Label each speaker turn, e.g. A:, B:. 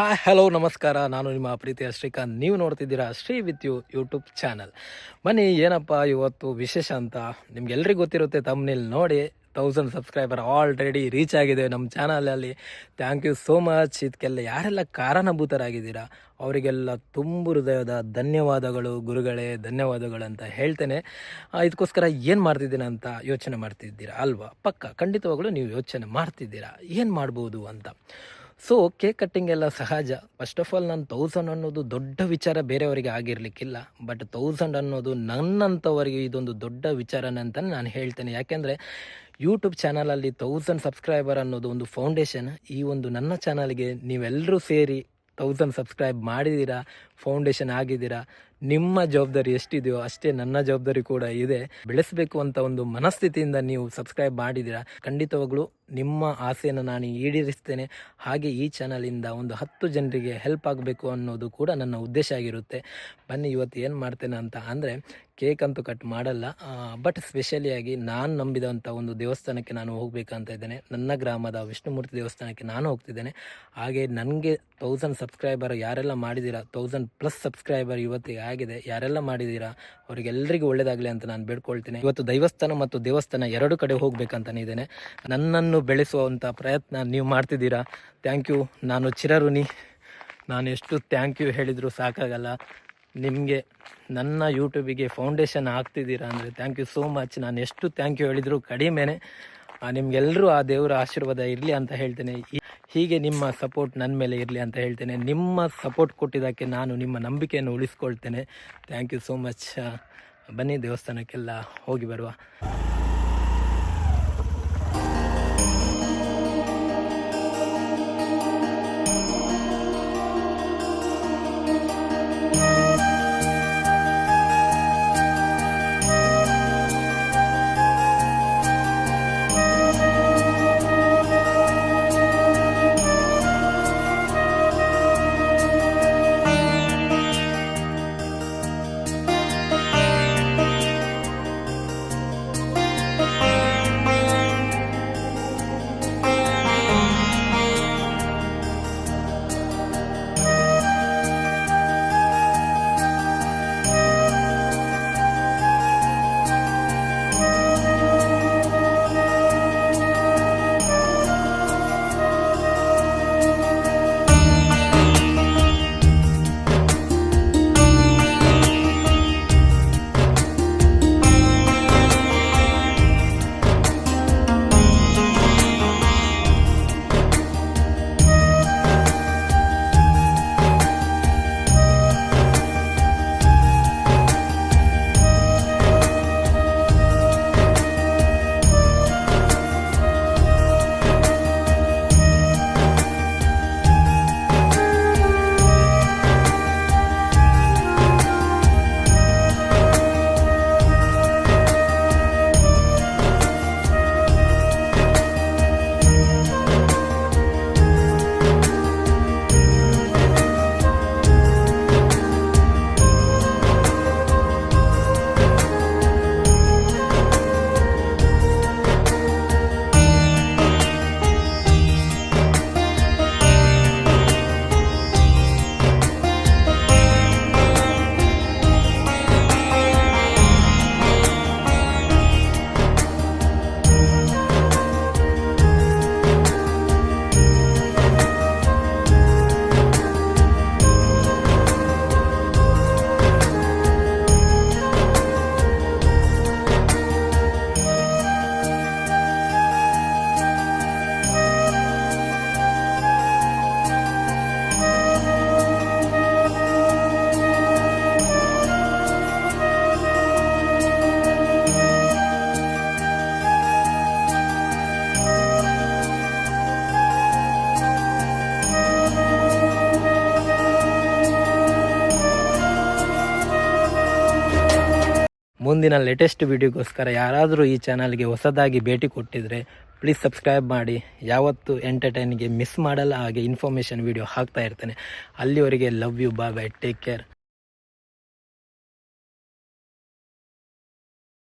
A: Hi hello, ನಮಸ್ಕಾರ. ನಾನು ನಿಮ್ಮ ಪ್ರೀತಿಯ ಶ್ರೀಕಾಂತ್. ನೀವು ನೋಡ್ತಿದ್ದೀರಾ Sri with you YouTube channel. ಬನ್ನಿ, ಏನಪ್ಪ ಇವತ್ತು ವಿಶೇಷ ಅಂತ? ನಿಮ್ಗೆಲ್ರಿಗೂ ಗೊತ್ತಿರುತ್ತೆ ತಮ್ಮನೇಲಿ ನೋಡಿ. ತೌಸಂಡ್ ಸಬ್ಸ್ಕ್ರೈಬರ್ ಆಲ್ರೆಡಿ ರೀಚ್ ಆಗಿದೆ ನಮ್ಮ ಚಾನಲಲ್ಲಿ. ಥ್ಯಾಂಕ್ ಯು ಸೋ ಮಚ್ ಇದಕ್ಕೆಲ್ಲ ಯಾರೆಲ್ಲ ಕಾರಣಭೂತರಾಗಿದ್ದೀರಾ, ಅವರಿಗೆಲ್ಲ ತುಂಬ ಹೃದಯದ ಧನ್ಯವಾದಗಳು ಗುರುಗಳೇ, ಧನ್ಯವಾದಗಳು ಅಂತ ಹೇಳ್ತೇನೆ. ಇದಕ್ಕೋಸ್ಕರ ಏನು ಮಾಡ್ತಿದ್ದೀನಿ ಅಂತ ಯೋಚನೆ ಮಾಡ್ತಿದ್ದೀರಾ ಅಲ್ವಾ? ಪಕ್ಕ, ಖಂಡಿತವಾಗಲೂ ನೀವು ಯೋಚನೆ ಮಾಡ್ತಿದ್ದೀರಾ. ಏನು ಮಾಡ್ಬೋದು ಅಂತ? ಸೊ ಕೇಕ್ ಕಟ್ಟಿಂಗ್ ಎಲ್ಲ ಸಹಜ. ಫಸ್ಟ್ ಆಫ್ ಆಲ್ ನಾನು ತೌಸಂಡ್ ಅನ್ನೋದು ದೊಡ್ಡ ವಿಚಾರ ಬೇರೆಯವರಿಗೆ ಆಗಿರಲಿಕ್ಕಿಲ್ಲ. ಬಟ್ ತೌಸಂಡ್ ಅನ್ನೋದು ನನ್ನಂಥವರಿಗೆ ಇದೊಂದು ದೊಡ್ಡ ವಿಚಾರ ಅಂತ ನಾನು ಹೇಳ್ತೇನೆ. ಯಾಕೆಂದರೆ ಯೂಟ್ಯೂಬ್ ಚಾನಲಲ್ಲಿ ತೌಸಂಡ್ ಸಬ್ಸ್ಕ್ರೈಬರ್ ಅನ್ನೋದು ಒಂದು ಫೌಂಡೇಶನ್ ಈ ಒಂದು ನನ್ನ ಚಾನಲ್ಗೆ ನೀವೆಲ್ಲರೂ ಸೇರಿ ತೌಸಂಡ್ ಸಬ್ಸ್ಕ್ರೈಬ್ ಮಾಡಿದ್ದೀರಾ ಫೌಂಡೇಶನ್ ಆಗಿದ್ದೀರಾ ನಿಮ್ಮ ಜವಾಬ್ದಾರಿ ಎಷ್ಟಿದೆಯೋ ಅಷ್ಟೇ ನನ್ನ ಜವಾಬ್ದಾರಿ ಕೂಡ ಇದೆ. ಬೆಳೆಸಬೇಕು ಅಂತ ಒಂದು ಮನಸ್ಥಿತಿಯಿಂದ ನೀವು ಸಬ್ಸ್ಕ್ರೈಬ್ ಮಾಡಿದ್ದೀರಾ, ಖಂಡಿತವಾಗ್ಲೂ ನಿಮ್ಮ ಆಸೆಯನ್ನು ನಾನು ಈಡೇರಿಸ್ತೇನೆ. ಹಾಗೆ ಈ ಚಾನಲಿಂದ ಒಂದು ಹತ್ತು ಜನರಿಗೆ ಹೆಲ್ಪ್ ಆಗಬೇಕು ಅನ್ನೋದು ಕೂಡ ನನ್ನ ಉದ್ದೇಶ ಆಗಿರುತ್ತೆ. ಬನ್ನಿ, ಇವತ್ತು ಏನು ಮಾಡ್ತೇನೆ ಅಂತ ಅಂದರೆ ಕೇಕ್ ಅಂತೂ ಕಟ್ ಮಾಡಲ್ಲ ಬಟ್ ಸ್ಪೆಷಲಿಯಾಗಿ ನಾನು ನಂಬಿದಂಥ ಒಂದು ದೇವಸ್ಥಾನಕ್ಕೆ ನಾನು ಹೋಗಬೇಕಂತ ಇದ್ದೇನೆ. ನನ್ನ ಗ್ರಾಮದ ವಿಷ್ಣುಮೂರ್ತಿ ದೇವಸ್ಥಾನಕ್ಕೆ ನಾನು ಹೋಗ್ತಿದ್ದೇನೆ. ಹಾಗೆ ನನಗೆ ತೌಸಂಡ್ ಸಬ್ಸ್ಕ್ರೈಬರ್ ಯಾರೆಲ್ಲ ಮಾಡಿದ್ದೀರಾ ತೌಸಂಡ್ ಪ್ಲಸ್ ಸಬ್ಸ್ಕ್ರೈಬರ್ ಇವತ್ತಿಗೆ ಆಗಿದೆ ಯಾರೆಲ್ಲ ಮಾಡಿದ್ದೀರಾ ಅವರಿಗೆಲ್ಲರಿಗೂ ಒಳ್ಳೇದಾಗಲಿ ಅಂತ ನಾನು ಬೇಡ್ಕೊಳ್ತೀನಿ. ಇವತ್ತು ದೈವಸ್ಥಾನ ಮತ್ತು ದೇವಸ್ಥಾನ ಎರಡು ಕಡೆ ಹೋಗ್ಬೇಕಂತಾನೆ ಇದ್ದೇನೆ. ನನ್ನನ್ನು ಬೆಳೆಸುವಂಥ ಪ್ರಯತ್ನ ನೀವು ಮಾಡ್ತಿದ್ದೀರಾ? ಥ್ಯಾಂಕ್ ಯು ನಾನು ಚಿರಋಣಿ. ನಾನು ಎಷ್ಟು ಥ್ಯಾಂಕ್ ಯು ಹೇಳಿದರೂ ಸಾಕಾಗಲ್ಲ. ನಿಮಗೆ, ನನ್ನ ಯೂಟ್ಯೂಬಿಗೆ ಫೌಂಡೇಶನ್ ಆಗ್ತಿದ್ದೀರಾ ಅಂದರೆ ಥ್ಯಾಂಕ್ ಯು ಸೋ ಮಚ್ ನಾನು ಎಷ್ಟು ಥ್ಯಾಂಕ್ ಯು ಹೇಳಿದರೂ ಕಡಿಮೆನೆ. ನಿಮಗೆಲ್ಲರೂ ಆ ದೇವರ ಆಶೀರ್ವಾದ ಇರಲಿ ಅಂತ ಹೇಳ್ತೇನೆ. ಹೀಗೆ ನಿಮ್ಮ ಸಪೋರ್ಟ್ ನನ್ನ ಮೇಲೆ ಇರಲಿ ಅಂತ ಹೇಳ್ತೇನೆ. ನಿಮ್ಮ ಸಪೋರ್ಟ್ ಕೊಟ್ಟಿದ್ದಕ್ಕೆ ನಾನು ನಿಮ್ಮ ನಂಬಿಕೆಯನ್ನು ಉಳಿಸ್ಕೊಳ್ತೇನೆ. ಥ್ಯಾಂಕ್ ಯು ಸೋ ಮಚ್ ಬನ್ನಿ ದೇವಸ್ಥಾನಕ್ಕೆಲ್ಲ ಹೋಗಿ ಬರುವ. ಮುಂದಿನ ಲೇಟೆಸ್ಟ್ ವಿಡಿಯೋಗೋಸ್ಕರ ಯಾರಾದರೂ ಈ ಚಾನಲ್ಗೆ ಹೊಸದಾಗಿ ಭೇಟಿ ಕೊಟ್ಟಿದ್ರೆ ಪ್ಲೀಸ್ ಸಬ್ಸ್ಕ್ರೈಬ್ ಮಾಡಿ. ಯಾವತ್ತು ಎಂಟರ್ಟೈನ್ಗೆ ಮಿಸ್ ಮಾಡಲ್ಲ ಹಾಗೆ ಇನ್ಫಾರ್ಮೇಷನ್ ವಿಡಿಯೋ ಹಾಕ್ತಾ ಇರ್ತೇನೆ. ಅಲ್ಲಿವರೆಗೆ love you bye bye take care